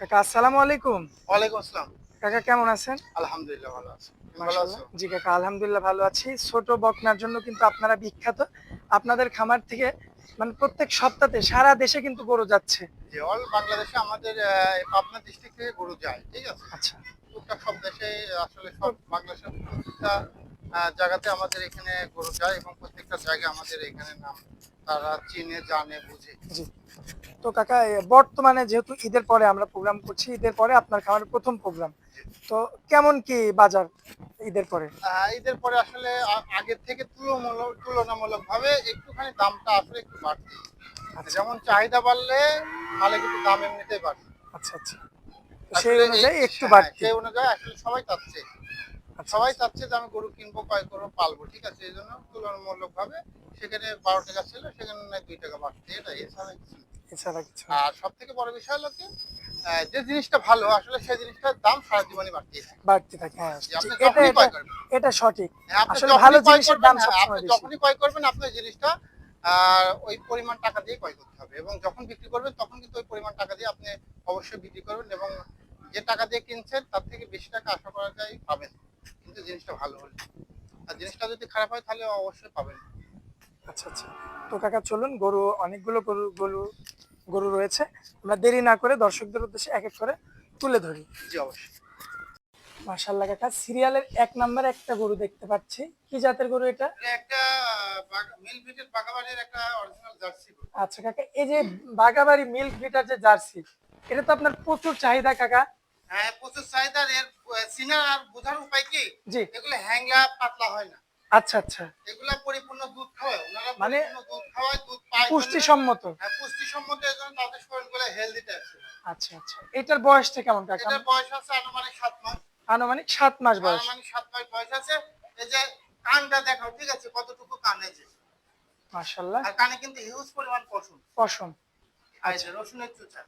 কাকা আসসালামু আলাইকুম। ওয়ালাইকুম আসসালাম। কাকা কেমন আছেন? আলহামদুলিল্লাহ ভালো আছি। জি কাকা আলহামদুলিল্লাহ ভালো আছি। ছোট বকনার জন্য কিন্তু আপনারা বিখ্যাত। আপনাদের খামার থেকে মানে প্রত্যেক সপ্তাহে সারা দেশে কিন্তু গরু যাচ্ছে। যে অল বাংলাদেশে আমাদের পাবনা ডিস্ট্রিক্ট থেকে গরু যায় ঠিক আছে? আচ্ছা। টুকটাক সব দেশে আসলে সব বাংলাদেশের প্রত্যেকটা জায়গাতে আমাদের এখানে গরু যায় এবং প্রত্যেকটা জায়গায় আমাদের এখানে নাম তারা চিনে জানে বুঝে। জি। তো কাকা বর্তমানে যেহেতু ঈদের পরে আমরা প্রোগ্রাম করছি ঈদের পরে আপনার খামারের প্রথম প্রোগ্রাম তো কেমন কি বাজার ঈদের পরে? ঈদের পরে আসলে আগের থেকে তুলনামূলক তুলনামূলক ভাবে একটুখানি দামটা আসলে একটু বাড়তি। আচ্ছা। যেমন চাহিদা বাড়লে মালে কিন্তু দাম এমনিতেই বাড়ে। আচ্ছা আচ্ছা। সেই অনুযায়ী একটু হ্যাঁ, বাড়তি সেই অনুযায়ী আসলে সবাই চাচ্ছে। আচ্ছা, সবাই চাচ্ছে যে আমি গরু কিনবো কয় গরু পালবো ঠিক আছে? এই জন্য তুলনামূলক ভাবে সেখানে বারো টাকা ছিল সেখানে দুই টাকা বাড়ছে। এটাই এছাড়া। এছাড়া কিছু আর সব থেকে বড় বিষয় হলো কি যে জিনিসটা ভালো আসলে সেই জিনিসটার দাম সারা জীবনই বাড়তেই থাকে। বাড়তি থাকে হ্যাঁ। আপনি এটা যখনই এটা ক্রয় করবেন। সঠিক। আপনি আসলে ভালো জিনিসের দাম সবসময় বেশি। যখনই ক্রয় করবেন আপনার জিনিসটা ওই পরিমাণ টাকা দিয়ে ক্রয় করতে হবে। এবং যখন বিক্রি করবেন তখন কিন্তু ওই পরিমাণ টাকা দিয়ে আপনি অবশ্যই বিক্রি করবেন এবং যে টাকা দিয়ে কিনছেন তার থেকে বেশি টাকা আশা করা যায় পাবেন। কিন্তু জিনিসটা ভালো হলে। আর জিনিসটা যদি খারাপ হয় তাহলে অবশ্যই পাবেন। আচ্ছা আচ্ছা। তো কাকা চলুন গরু অনেকগুলো গরু গরু গরু রয়েছে। আমরা দেরি না করে দর্শকদের উদ্দেশ্যে এক এক করে তুলে ধরি। জি অবশ্যই। মাশাল্লাহ কাকা সিরিয়ালের এক নাম্বার একটা গরু দেখতে পাচ্ছি। কি জাতের গরু এটা? একটা মিল ভিটের বাগাবাড়ির একটা অরিজিনাল জার্সি আচ্ছা কাকা এই যে বাগাবাড়ি মিল্ক বিটার যে জার্সি এটা তো আপনার প্রচুর চাহিদা কাকা। হ্যাঁ প্রচুর চাহিদার এর সিনা আর বোঝার উপায় কি? জি। এগুলো হ্যাংলা পাতলা হয় না। আচ্ছা আচ্ছা। এগুলা পরিপূর্ণ দুধ খাওয়ায়। ওনারা মানে দুধ খাওয়ায় দুধ পায় পুষ্টিসম্মত। হ্যাঁ পুষ্টিসম্মত এর জন্য তাদের শরীরগুলো হেলদি টাইপস আচ্ছা আচ্ছা। এটার বয়সটা কেমন? কাকা? এটার বয়স আছে আনুমানিক সাত মাস। আনুমানিক সাত মাস বয়স। আনুমানিক সাত মাস বয়স আছে। এই যে কানটা দেখাও ঠিক আছে? কতটুকু কানে যে? মাশাল্লাহ আর কানে কিন্তু হিউজ পরিমাণ পশম। পশম। যে রসুনের চুচা।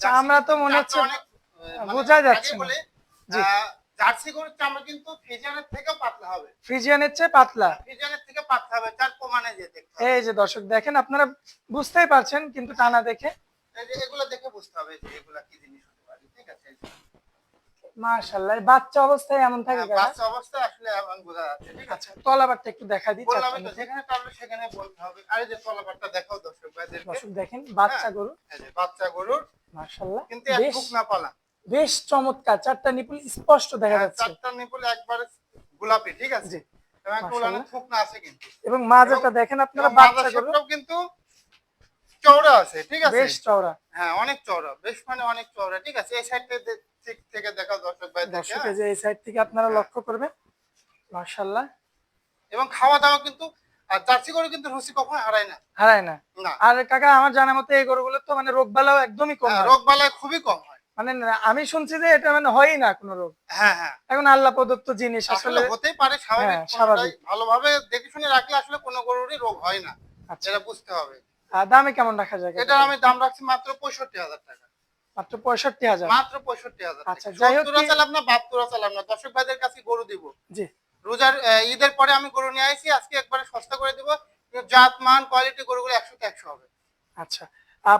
চামড়া তো মনে হচ্ছে মানে যাচ্ছে বলে, জি। জার্সি গরুর চামড়া কিন্তু ফ্রিজিয়ানের থেকে পাতলা হবে। ফ্রিজিয়ানের চেয়ে পাতলা? ফ্রিজিয়ানের থেকে পাতলা হবে তার প্রমাণে যে দেখতে এই যে দর্শক দেখেন আপনারা বুঝতেই পারছেন কিন্তু টানা দেখে। এই যে এগুলো দেখে বুঝতে হবে যে এগুলা কি জিনিস হতে পারে ঠিক আছে? এই বাচ্চা অবস্থায় এমন থাকে হ্যাঁ, বাচ্চা অবস্থায় আসলে এমন বোঝা যাচ্ছে ঠিক আছে? আচ্ছা তলাবারটা একটু দেখা দিই বললাম তো পারবে সেখানে বলতে হবে। আর যে তলাবারটা দেখাও দর্শক ভাইদেরকে। দর্শক দেখেন বাচ্চা হ্যাঁ। গরু এই যে বাচ্চা গরুর। মাশাল্লাহ কিন্তু এক না পালা। বেশ চমৎকার চারটা নিপুল স্পষ্ট দেখা হ্যাঁ, যাচ্ছে। চারটা নিপুল একবারে গোলাপি ঠিক আছে? এবং মাশাআল্লাহ। মাজাটা দেখেন আপনারা কিন্তু চওড়া আছে ঠিক আছে? বেশ চওড়া। হ্যাঁ অনেক চওড়া বেশ মানে অনেক চওড়া ঠিক আছে? এই থেকে দেখাও দর্শক ভাই দর্শক এই যে এই সাইড থেকে আপনারা হ্যাঁ। লক্ষ্য করবেন মাশাল্লাহ এবং খাওয়া দাওয়া কিন্তু আর জার্সি গরু কিন্তু রুচি কখনো হারায় না। হারায় না। আর কাকা আমার জানা মতে এই গরুগুলো তো মানে রোগ বালাও একদমই কম হয়। রোগ বালায় খুবই কম হয়। মানে আমি শুনছি যে এটা মানে হয়ই না কোনো রোগ। হ্যাঁ হ্যাঁ। এখন আল্লাহ প্রদত্ত জিনিস আসলে হতেই পারে স্বাভাবিক হ্যাঁ, ভালোভাবে দেখে শুনে রাখলে আসলে কোনো গরুরই রোগ হয় না। আচ্ছা। এটা বুঝতে হবে। দামে কেমন রাখা যায়? এটা আমি দাম রাখছি মাত্র পঁয়ষট্টি হাজার টাকা। মাত্র পঁয়ষট্টি হাজার? মাত্র পঁয়ষট্টি হাজার আচ্ছা, চালাম না বাহাত্তর চালাম না দর্শক ভাইদের কাছে গরু দিব। জি। রোজার ঈদের পরে আমি গরু নিয়ে আসি আজকে একবারে সস্তা করে দিব। জাত মান কোয়ালিটি গরুগুলো একশো একশো হবে। আচ্ছা।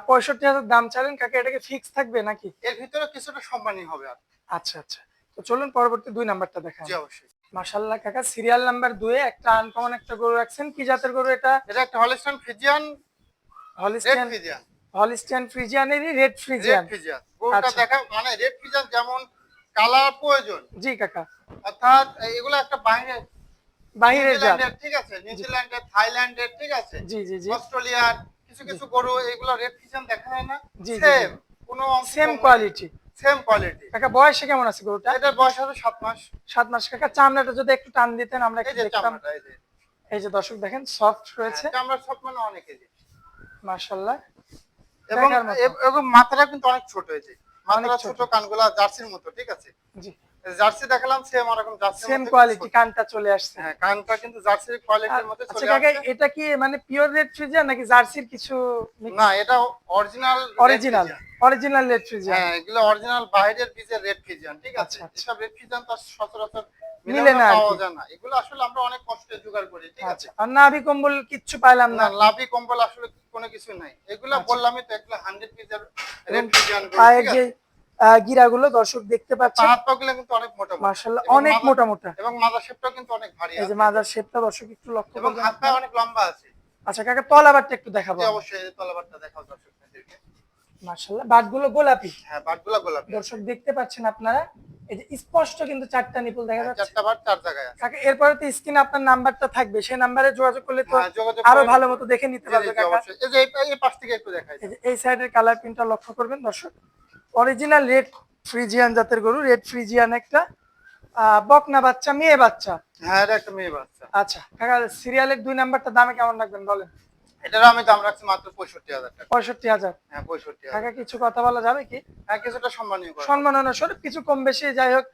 পঁয়ষট্টি হাজার দাম চাইলেন কাকা এটাকে ফিক্স থাকবে নাকি? এর ভিতরে কিছুটা সম্মানী হবে আর। আচ্ছা আচ্ছা। তো চলুন পরবর্তী দুই নাম্বারটা দেখা জি অবশ্যই। মাশাল্লাহ কাকা সিরিয়াল নাম্বার দুয়ে একটা আনকমন একটা গরু রাখছেন। কি জাতের গরু এটা? এটা একটা Holstein Friesian red Holstein Friesian Holstein ফ্রিজিয়ানেরই red Friesian Friesian গরুটা আচ্ছা। দেখা মানে রেড ফিজিয়ান যেমন কালার প্রয়োজন। জি কাকা। অর্থাৎ এগুলো একটা বাইরে বাহিরের জাত। ঠিক আছে? নিউজিল্যান্ডের থাইল্যান্ডের ঠিক আছে? জি জি জি। অস্ট্রেলিয়ার কিছু কিছু গরু এগুলো রেড দেখা যায় না। জি, সেম কোনো সেম কোয়ালিটি সেম কোয়ালিটি কাকা বয়সে কেমন আছে গরুটা? এটার বয়স হবে সাত মাস। সাত মাস। কাকা চামড়াটা যদি একটু টান দিতেন আমরা এই একটু যে দেখতাম। এই যে। দর্শক দেখেন সফট রয়েছে। চামড়ার সব মানে অনেক এই যে। মাশাল্লাহ এবং এবং মাথাটা কিন্তু অনেক ছোট হয়েছে মাথাটা ছোট। ছোট কানগুলা জার্সির মতো ঠিক আছে? জি। জার্সি দেখালাম সেম ওরকম জার্সি সেম কোয়ালিটি কানটা চলে আসছে। হ্যাঁ কানটা কিন্তু জার্সির কোয়ালিটির মধ্যে আচ্ছা চলে আসছে। এটা কি মানে পিওর রেড ফ্রিজিয়ান নাকি জার্সির কিছু না এটা original original original red Friesian হ্যাঁ এগুলো অরিজিনাল বাইরের বীজের রেড ঠিক আছে? আচ্ছা, আচ্ছা। রেড ফিজিয়ান তো সচরাচর মিলে না পাওয়া যায় না। এগুলো আসলে আমরা অনেক কষ্টে জোগাড় করি ঠিক আছে? আচ্ছা আর নাভি কম্বল কিচ্ছু পাইলাম না। না লাভি কম্বল আসলে কোনো কিছু নাই। এগুলো আচ্ছা। বললামই তো এগুলো হান্ড্রেড পিসের রেড আহ, গিরাগুলো দর্শক দেখতে পাচ্ছেন হাত কিন্তু অনেক মোটা মোটা। এবং অনেক মোটা মোটা। এবং মাদার শেপটাও কিন্তু অনেক ভারী এই যে আছে। মাজার শেপটা দর্শক একটু লক্ষ্য এবং করবেন। হাত পা অনেক লম্বা আছে। আচ্ছা কাকা তলাবারটা একটু দেখাবো অবশ্যই তলাবারটা দেখাও দর্শক ভাইদেরকে। মার্শাল্লাহ বাটগুলো গোলাপি। হ্যাঁ বাটগুলা গোলাপি। দর্শক দেখতে পাচ্ছেন আপনারা? এই যে স্পষ্ট কিন্তু চারটা নিপুল দেখা যাচ্ছে। চারটা বাট চার জায়গায় আছে। এরপরে তো স্ক্রিনে আপনার নাম্বারটা থাকবে। সেই নাম্বারে যোগাযোগ করলে তো হ্যাঁ, আরও ভালো মতো দেখে নিতে পারবে কাকা। এই যে এই- পাশ থেকে একটু দেখাই। এই সাইডের কালার প্রিন্টটা লক্ষ্য করবেন দর্শক। অরিজিনাল রেড ফ্রিজিয়ান জাতের গরু রেড ফ্রিজিয়ান একটা বকনা বাচ্চা মেয়ে বাচ্চা। হ্যাঁ এটা একটা মেয়ে বাচ্চা। আচ্ছা কাকা সিরিয়ালের দুই নাম্বারটা দামে কেমন রাখবেন বলেন? এটার আমি দাম রাখছি মাত্র পঁয়ষট্টি হাজার টাকা। পঁয়ষট্টি হাজার। হ্যাঁ পঁয়ষট্টি কিছু কথা বলা যাবে কি? হ্যাঁ কিছুটা সম্মানীয় করে সম্মাননা স্বরূপ কিছু কম বেশি যাই হোক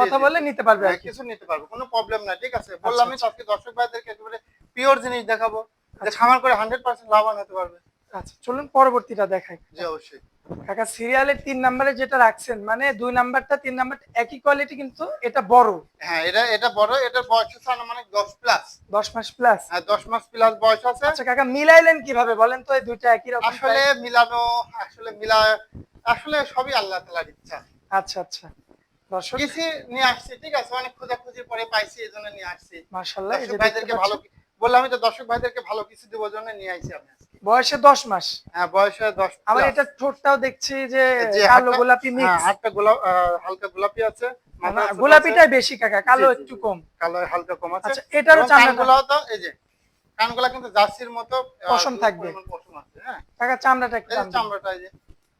কথা বলে নিতে পারবে হ্যাঁ, কিছু নিতে পারব কোনো প্রবলেম নাই ঠিক আছে? বললামই আচ্ছা। আজকে দর্শক ভাইদেরকে একেবারে পিওর জিনিস দেখাবো। যে খামার করে হান্ড্রেড পার্সেন্ট লাভবান হতে পারবে। আচ্ছা চলুন পরবর্তীটা দেখাই। জি অবশ্যই। কাকা সিরিয়ালের তিন নাম্বারে যেটা রাখছেন মানে দুই নাম্বারটা তিন নাম্বারটা একই কোয়ালিটি কিন্তু এটা বড়। হ্যাঁ এটা এটা বড় এটার বয়স আনুমানিক দশ প্লাস দশ মাস প্লাস হ্যাঁ দশ মাস প্লাস বয়স আছে। আচ্ছা কাকা মিলাইলেন কীভাবে? বলেন তো এই দুইটা একই রকম আসলে মিলানো আসলে মিলা আসলে সবই আল্লাহ তালার ইচ্ছা। আচ্ছা আচ্ছা। দর্শক কিছু নিয়ে আসছি ঠিক আছে? অনেক খোঁজাখুঁজির পরে পাইছি এই জন্য নিয়ে আসছি। যে ভাইদেরকে ভালো বললাম তো দর্শক ভাইদেরকে ভালো কিছু দেওয়ার জন্য নিয়ে আসছি আমি বয়সে দশ মাস। হ্যাঁ বয়স হয় দশ আবার এটা ঠোঁটটাও দেখছি যে কালো গোলাপি হ্যাঁ, মিক্স হাতটা গোলাপ হালকা গোলাপি আছে গোলাপিটাই বেশি কাকা কালো একটু কম। কালো হালকা কম আছে। আচ্ছা এটারও কানগুলাও তো এই যে কানগুলা কিন্তু জার্সির মতো পশম থাকবে। পশম আছে হ্যাঁ। কাকা চামড়াটা একটু। চামড়াটা এই যে।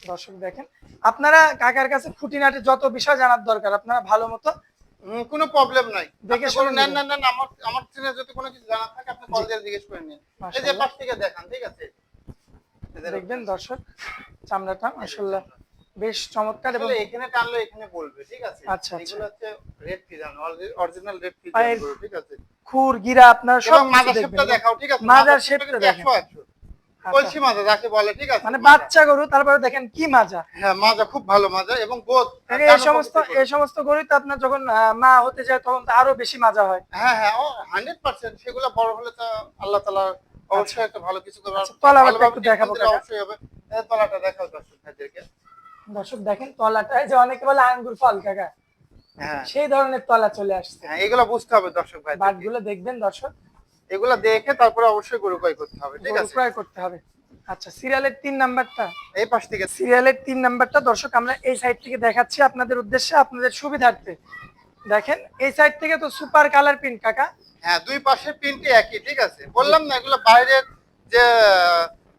দর্শক দেখেন আপনারা কাকার কাছে খুঁটিনাটি যত বিষয় জানার দরকার আপনারা ভালো মতো কোনো প্রবলেম নাই। দেখে শুনে নেন। নেন আমার আমার যদি কোনো কিছু জানা থাকে আপনি কল দিয়ে জিজ্ঞেস করে নিন। এই যে পাশ থেকে দেখান ঠিক আছে? দেখবেন দর্শক চামড়াটা মাসাল্লাহ বেশ চমৎকার এবং এখানে টানলো এখানে বলবে ঠিক আছে? আচ্ছা, আচ্ছা। এগুলো হচ্ছে red Friesian original red Friesian ঠিক আছে? খুর গিরা আপনার সব মাদার শেপটা দেখাও ঠিক আছে? মাদার শেপটা দেখেন। 100 একশো। কলসি মাজা যাকে বলে ঠিক আছে? মানে বাচ্চা গরু তারপরে দেখেন কি মাজা? হ্যাঁ মাজা খুব ভালো মাজা এবং গোদ এই সমস্ত এই সমস্ত তো আপনার যখন মা হতে যায় তখন তো আরও বেশি মাজা হয়। হ্যাঁ হ্যাঁ ও হান্ড্রেড পার্সেন্ট সেগুলো বড় হলে তো আল্লাহ তালা অবশ্যই একটা ভালো কিছু করবে আচ্ছা, একটু দেখাবো। অবশ্যই হবে। এই তলাটা দেখাও দর্শক ভাইদেরকে। দর্শক দেখেন তলাটা যে অনেকে বলে আঙ্গুর ফল কাকা। হ্যাঁ। সেই ধরনের তলা চলে আসছে। হ্যাঁ এগুলো বুঝতে হবে দর্শক ভাই বাটগুলো দেখবেন দর্শক। এগুলো দেখে তারপরে অবশ্যই গরু ক্রয় করতে হবে ঠিক আছে? ক্রয় করতে হবে। আচ্ছা সিরিয়ালের তিন নাম্বারটা। এই পাশ থেকে। সিরিয়ালের তিন নাম্বারটা দর্শক আমরা এই সাইড থেকে দেখাচ্ছি আপনাদের উদ্দেশ্যে আপনাদের সুবিধার্থে। দেখেন এই সাইড থেকে তো সুপার কালার প্রিন্ট কাকা। হ্যাঁ দুই পাশের প্রিন্টই একই ঠিক আছে? বললাম না এগুলো বাইরের যে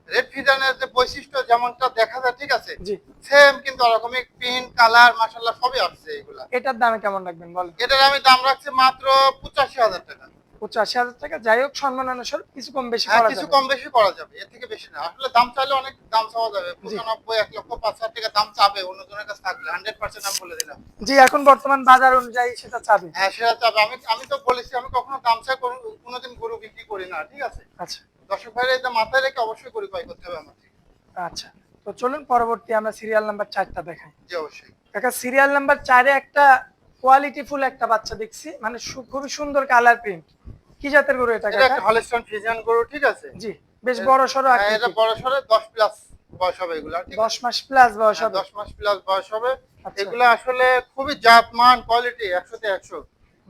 রেড ফিজানের যে বৈশিষ্ট্য যেমনটা দেখা যায় ঠিক আছে? জি। সেম কিন্তু ওরকমই প্রিন্ট কালার মাশাল্লাহ সবই আসছে এগুলা। এটার দাম কেমন রাখবেন বলেন? এটার আমি দাম রাখছি মাত্র পঁচাশি হাজার টাকা। পঁচাশি হাজার টাকা যাই হোক সম্মান অনুসার কিছু কম বেশি হ্যাঁ করা কিছু কম বেশি করা যাবে এর থেকে বেশি না। আসলে দাম চাইলে অনেক দাম চাওয়া যাবে। পঁচানব্বই এক লক্ষ পাঁচ হাজার টাকা দাম চাবে অন্যজনের কাছে থাকলে। হান্ড্রেড পার্সেন্ট আমি বলে দিলাম। জি এখন বর্তমান বাজার অনুযায়ী সেটা চাবে। হ্যাঁ সেটা চাবে। আমি আমি তো বলেছি আমি কখনো দাম চাই কোনো- কোনোদিন গরু বিক্রি করি না ঠিক আছে? আচ্ছা। দর্শক ভাইরা এটা মাথায় রেখে অবশ্যই গরু ক্রয় করতে হবে আমার থেকে। আচ্ছা। তো চলুন পরবর্তী আমরা সিরিয়াল নাম্বার চারটা দেখাই। জি অবশ্যই। কাকা সিরিয়াল নাম্বার চারে একটা কোয়ালিটি ফুল একটা বাচ্চা দেখছি। মানে খুবই সুন্দর কালার প্রিন্ট কি জাতের গরু এটা এটা একটা হলিস্টন ফিজিয়ান গরু ঠিক আছে? জি বেশ বড় সড়ো হ্যাঁ, এটা বড় সরে দশ প্লাস বয়স হবে এগুলা ঠিক আছে? দশ মাস প্লাস বয়স হ্যাঁ, হবে। দশ মাস প্লাস বয়স হবে। আচ্ছা। এগুলো আসলে খুবই জাত মান কোয়ালিটি একশোতে একশো।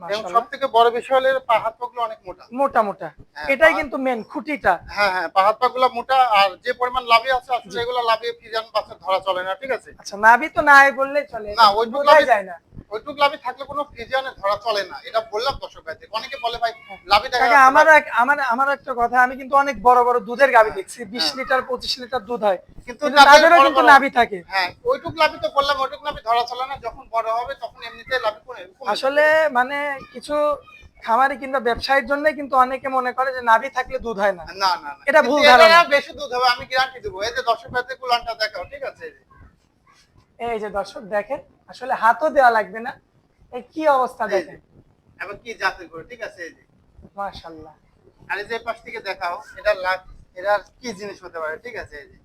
এবং মাশাআল্লাহ। সব থেকে বড় বিষয় হলো এর পা হাত পাগুলো অনেক মোটা। মোটা মোটা। হ্যাঁ, এটাই কিন্তু মেন খুঁটিটা। হ্যাঁ হ্যাঁ পাগুলো মোটা আর যে পরিমাণ লাভি আছে আসলে এগুলো লাভি ফিজান বাচ্চা ধরা চলে না ঠিক আছে? আচ্ছা নাভি তো নাই বললেই চলে না, লাভি- যায় না। ওইটুক লাভি থাকলে কোনো ধরা চলে না। এটা বললাম দর্শক ভাইদের। অনেকে বলে ভাই লাভি দেখা যাচ্ছে আমারও না। এক আমার আমার একটা কথা আমি কিন্তু অনেক বড় বড় দুধের গাবি দেখছি বিশ হ্যাঁ। লিটার পঁচিশ লিটার দুধ হয়। কিন্তু তাদেরও কিন্তু নাভি থাকে। হ্যাঁ ওইটুক লাভি তো বললাম ওইটুক লাভি ধরা চলে না। যখন বড় হবে তখন এমনিতে লাভি আসলে মানে কিছু খামারি কিংবা ব্যবসায়ীর জন্য কিন্তু অনেকে মনে করে যে নাভি থাকলে দুধ হয় না। না না এটা ভুল ধারণা। বেশি দুধ হবে আমি গ্যারান্টি দেবো। এই যে দর্শক ভাইদের কুলানটা দেখাও ঠিক আছে। এই যে দর্শক দেখেন আসলে হাতও দেওয়া লাগবে না। এই কি অবস্থা দেখেন। এবার কি জাতের করে ঠিক আছে? এই যে। মাশাল্লাহ আর এই যে পাশ থেকে দেখাও এটা লাভ এটার কি জিনিস হতে পারে ঠিক আছে? এই যে।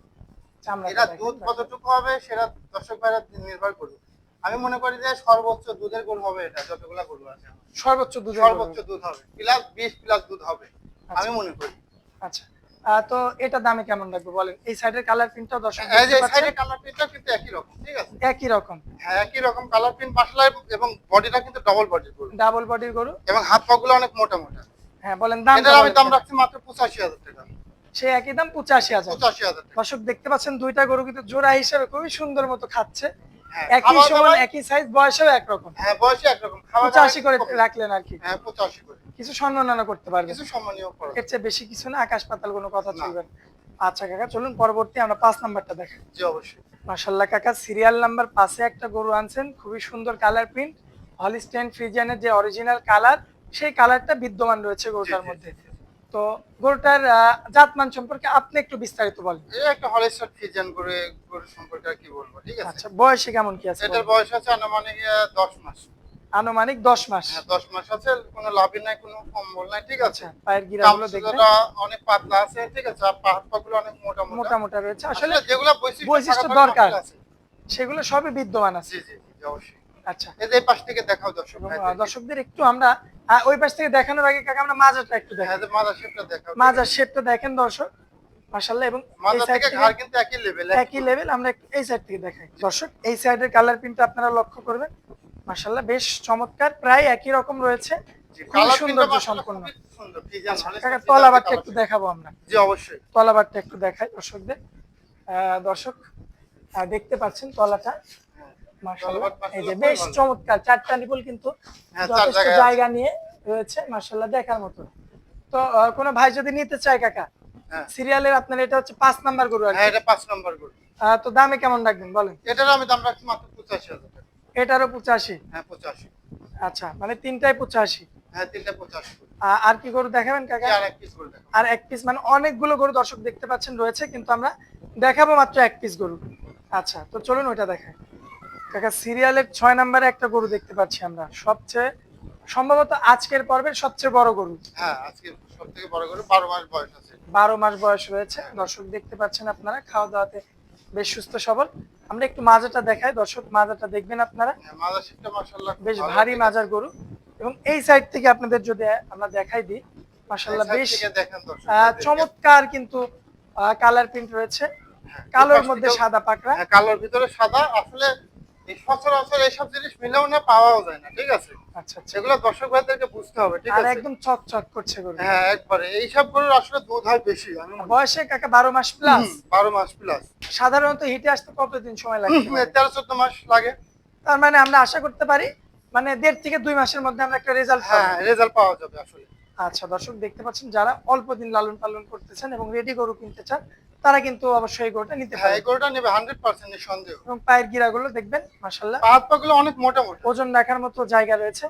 চামড়া এটা দুধ কতটুকু হবে সেটা দর্শক ভাইরা নির্ভর করবে। আমি মনে করি যে সর্বোচ্চ দুধের গরু হবে এটা যতগুলা গরু আছে সর্বোচ্চ দুধ সর্বোচ্চ দুধ হবে। প্লাস বিশ প্লাস দুধ হবে আমি মনে করি। আচ্ছা। তো এটা দামে কেমন লাগবে বলেন? এই সাইডের কালার প্রিন্টটাও দর্শক এই যে। সাইডের কালার প্রিন্টটা কিন্তু একই রকম ঠিক আছে? একই রকম। হ্যাঁ একই রকম কালার প্রিন্ট মাসলা এবং বডিটা কিন্তু ডবল বডির গরু। ডাবল বডির গরু। এবং হাত পা গুলো অনেক মোটা মোটা। হ্যাঁ বলেন দাম এটার আমি দাম রাখছি মাত্র পঁচাশি হাজার টাকা। সে একই দাম পঁচাশি হাজার। পঁচাশি হাজার টাকা। দর্শক দেখতে পাচ্ছেন দুইটা গরু কিন্তু জোড়া হিসেবে খুবই সুন্দর মতো খাচ্ছে। হ্যাঁ, একই সমান একই সাইজ বয়সেও একরকম। হ্যাঁ বয়সে একরকম। খাওয়া দাওয়া পঁচাশি করে রাখলেন আর কি। হ্যাঁ পঁচাশি করে। কিছু সম্মাননা করতে পারবেন। কিছু সম্মানীয় এর চেয়ে বেশি কিছু না আকাশ পাতাল কোনো কথা চলবে না। আচ্ছা কাকা চলুন পরবর্তী আমরা পাঁচ নাম্বারটা দেখাই জি অবশ্যই। মাশাল্লাহ কাকা সিরিয়াল নাম্বার পাশে একটা গরু আনছেন খুবই সুন্দর কালার প্রিন্ট হলিস্টেন ফ্রিজিয়ানের যে অরিজিনাল কালার সেই কালারটা বিদ্যমান রয়েছে গরুটার মধ্যে। তো গরুটার আহ, জাতমান সম্পর্কে আপনি একটু বিস্তারিত বলেন। এই একটা হলেস্টার ফিজিয়ান করে গরু সম্পর্কে কি বলব ঠিক আছে? আচ্ছা বয়সে কেমন কি আছে এটার বয়স আছে আনুমানিক আহ, দশ মাস। আনুমানিক দশ মাস। হ্যাঁ দশ মাস আছে কোনো লাভই নাই কোনো কম্বল নাই ঠিক আছে? আচ্ছা পায়ের গিরাগুলো দেখবেন। অনেক পাতলা আছে ঠিক আছে? আর পা পাগুলো অনেক মোটা মোটা। মোটা মোটা রয়েছে। আসলে যেগুলো বৈশিষ্ট্য দরকার। সেগুলো সবই বিদ্যমান আছে। জি জি অবশ্যই। আচ্ছা। এই যে পাশ থেকে দেখাও দর্শক দর্শকদের একটু আমরা ওই পাশ থেকে দেখানোর আগে কাকা আমরা মাজাটা একটু হ্যাঁ দেখাই যে মাদার শেপটা দেখাও। মাজার শেপটা দেখেন দর্শক। মাশাআল্লাহ এবং থেকে থেকে ঘাড় কিন্তু একই লেভেল একই লেভেল আমরা এই সাইড থেকে দেখাই। দর্শক এই সাইডের কালার প্রিন্টটা আপনারা লক্ষ্য করবেন। মাশাআল্লাহ বেশ চমৎকার। প্রায় একই রকম রয়েছে। সম্পন্ন সুন্দর ফিজিয়ান আচ্ছা, তলাবারটা একটু দেখাবো আমরা। জি অবশ্যই। তলাবারটা একটু দেখাই দর্শকদের। দর্শক দেখতে পাচ্ছেন তলাটা। মাশাআল্লাহ এই যে বেশ চমৎকার। চারটা নিপুল কিন্তু হ্যাঁ, যথেষ্ট জায়গা নিয়ে রয়েছে মাশাআল্লাহ দেখার মতো। তো কোনো ভাই যদি নিতে চায় কাকা হ্যাঁ। সিরিয়ালের আপনার এটা হচ্ছে পাঁচ নাম্বার গরু আর হ্যাঁ এটা পাঁচ নম্বর গরু। তো দামে কেমন রাখবেন বলেন। এটার আমি দাম রাখছি মাত্র পঁচাশি হাজার এটারও পঁচাশি? হ্যাঁ পঁচাশি। আচ্ছা মানে তিনটায় পঁচাশি। হ্যাঁ তিনটা পঁচাশি। আর কি গরু দেখাবেন কাকা? আর এক পিস করে আর এক পিস মানে অনেকগুলো গরু দর্শক দেখতে পাচ্ছেন রয়েছে কিন্তু আমরা দেখাবো মাত্র এক পিস গরু। আচ্ছা তো চলুন ওইটা দেখাই। কাকা সিরিয়ালের ছয় নম্বরে একটা গরু দেখতে পাচ্ছি আমরা। সবচেয়ে সম্ভবত আজকের পর্বের সবচেয়ে বড় গরু। হ্যাঁ আজকে সব বড় গরু বারো মাস বয়স আছে। বারো মাস বয়স রয়েছে। দর্শক দেখতে পাচ্ছেন আপনারা খাওয়া দাওয়াতে বেশ সুস্থ সবল। আমরা একটু মাজাটা দেখাই দর্শক মাজাটা দেখবেন আপনারা। হ্যাঁ, বেশ ভারী মাজার গরু। এবং এই সাইড থেকে আপনাদের যদি আমরা দেখাই দিই মাসাল্লাহ বেশ চমৎকার কিন্তু কালার প্রিন্ট রয়েছে। হ্যাঁ, কালোর মধ্যে সাদা পাকড়া। হ্যাঁ, কালোর ভিতরে সাদা। আসলে সচরাচর এইসব জিনিস মিলেও না পাওয়াও যায় না ঠিক আছে? আচ্ছা আচ্ছা। সেগুলো দর্শক ভাইদেরকে বুঝতে হবে ঠিক আছে? একদম চকচক করছে গরু। হ্যাঁ একবারে। এইসব গরুর আসলে দুধ হয় বেশি বয়সে কাকা বারো মাস প্লাস বারো মাস প্লাস সাধারণত হিটে আসতে কতদিন সময় লাগে? তেরো চোদ্দ মাস লাগে। তার মানে আমরা আশা করতে পারি মানে দেড় থেকে দুই মাসের মধ্যে আমরা একটা রেজাল্ট হ্যাঁ রেজাল্ট পাওয়া যাবে আসলে। আচ্ছা দর্শক দেখতে পাচ্ছেন যারা অল্প দিন লালন পালন করতেছেন এবং রেডি গরু কিনতে চান তারা কিন্তু অবশ্যই গরুটা নিতে হ্যাঁ পারে গরুটা নেবে হান্ড্রেড পার্সেন্ট সন্দেহ এবং পায়ের গিরাগুলো দেখবেন মাশাল্লাহ পা পাগুলো অনেক মোটা মোটা। ওজন রাখার মতো জায়গা রয়েছে।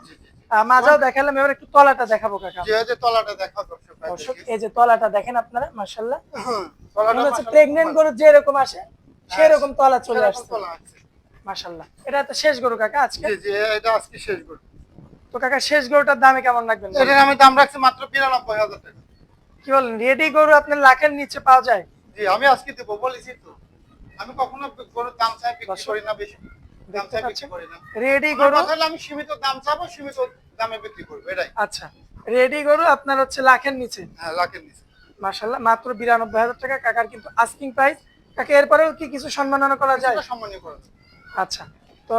মাজাও দেখালাম এবার একটু তলাটা দেখাবো কাকা। যেহেতু তলাটা দেখা দর্শক এই যে তলাটা দেখেন আপনারা মাশাল্লাহ হুম, তলাটা হচ্ছে মাশাআল্লাহ। প্রেগনেন্ট গরু যেরকম আসে সেরকম তলা চলে আসছে। আছে। এটা তো শেষ গরু কাকা আজকে? জি জি এটা আজকে শেষ গরু। তো কাকা শেষ গরুটার দামে কেমন রাখবেন এটার আমি দাম রাখছি মাত্র বিরানব্বই হাজার টাকা। কি বলেন রেডি গরু আপনার লাখের নিচে পাওয়া যায়? জি আমি আজকে দেবো বলেছি তো। আমি কখনো গরুর দাম চাই বিক্রি করি না বেশি দাম চাই বিক্রি করি না। রেডি গরু কথা হলো আমি সীমিত দাম চাবো সীমিত দামে বিক্রি করব এটাই। আচ্ছা রেডি গরু আপনার হচ্ছে লাখের নিচে। হ্যাঁ লাখের নিচে। মাশাল্লাহ মাত্র বিরানব্বই হাজার টাকা কাকার কিন্তু আস্কিং প্রাইস কাকা এরপরেও কি কিছু সম্মাননা করা যায়? সেটা সম্মানীয় করা যায়। আচ্ছা তো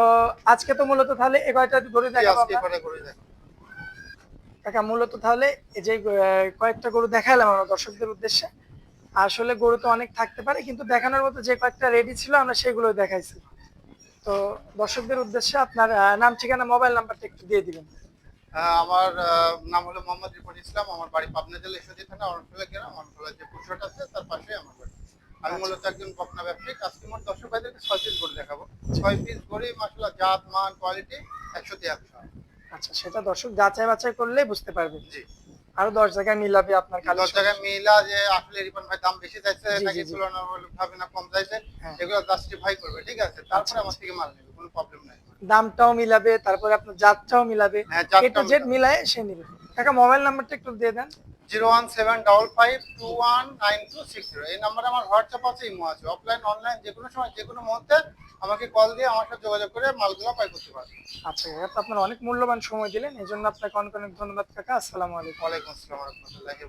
আজকে তো মূলত তাহলে এ কয়টা গরু দেখো মূলত তাহলে এই যে কয়েকটা গরু দেখালাম আমরা দর্শকদের উদ্দেশ্যে। আসলে গরু তো অনেক থাকতে পারে কিন্তু দেখানোর মতো যে কয়েকটা রেডি ছিল আমরা সেগুলো দেখাইছি। তো দর্শকদের উদ্দেশ্যে আপনার নাম ঠিকানা মোবাইল নাম্বারটা একটু দিয়ে দিবেন। আহ, আমার নাম হলো মোহাম্মদ রিপন ইসলাম। আমার বাড়ি পাবনা জেলা ঈশ্বরদী থানা অরণখোলা গ্রাম অরণখোলা যে পুরসট আছে তার পাশে আমার বাড়ি। আমি মূলত একজন বকনা ব্যবসায়ী মোট দর্শক ভাইদেরকে ছয় পিস করে দেখাবো। ছয় পিস করে মশলা জাত মান কোয়ালিটি একশো তে একশো আচ্ছা সেটা দর্শক যাচাই বাছাই করলেই বুঝতে পারবেন জি। আরও দশ জায়গায় মিলাবে আপনার দশ জায়গায় মিলা যে আসলে রিপন ভাই দাম বেশি চাইছে নাকি। তুলনামূলকভাবে না কম চাইছে হ্যাঁ। এগুলো জাস্টিফাই করবে ঠিক আছে? তারপরে আচ্ছা, আমার থেকে মাল নেবে কোনো প্রবলেম নাই। দামটাও মিলাবে তারপরে আপনার জাতটাও মিলাবে। হ্যাঁ এ টু জেড মিলায় সে নিবে। কাকা মোবাইল নাম্বারটা একটু দিয়ে দেন। Zero one seven double five two one nine two six zero. এই নাম্বারে আমার হোয়াটসঅ্যাপ আছে ইমো আছে অফলাইন অনলাইন যে কোনো সময় যে কোনো মুহূর্তে আমাকে কল দিয়ে আমার সাথে যোগাযোগ করে মালগুলো পাই করতে পারবে। আচ্ছা কাকা আপনার অনেক মূল্যবান সময় দিলেন এই জন্য আপনাকে অনেক অনেক ধন্যবাদ কাকা। আসসালামু আলাইকুম। ওয়ালাইকুম আসসালাম রহমতুল্লাহি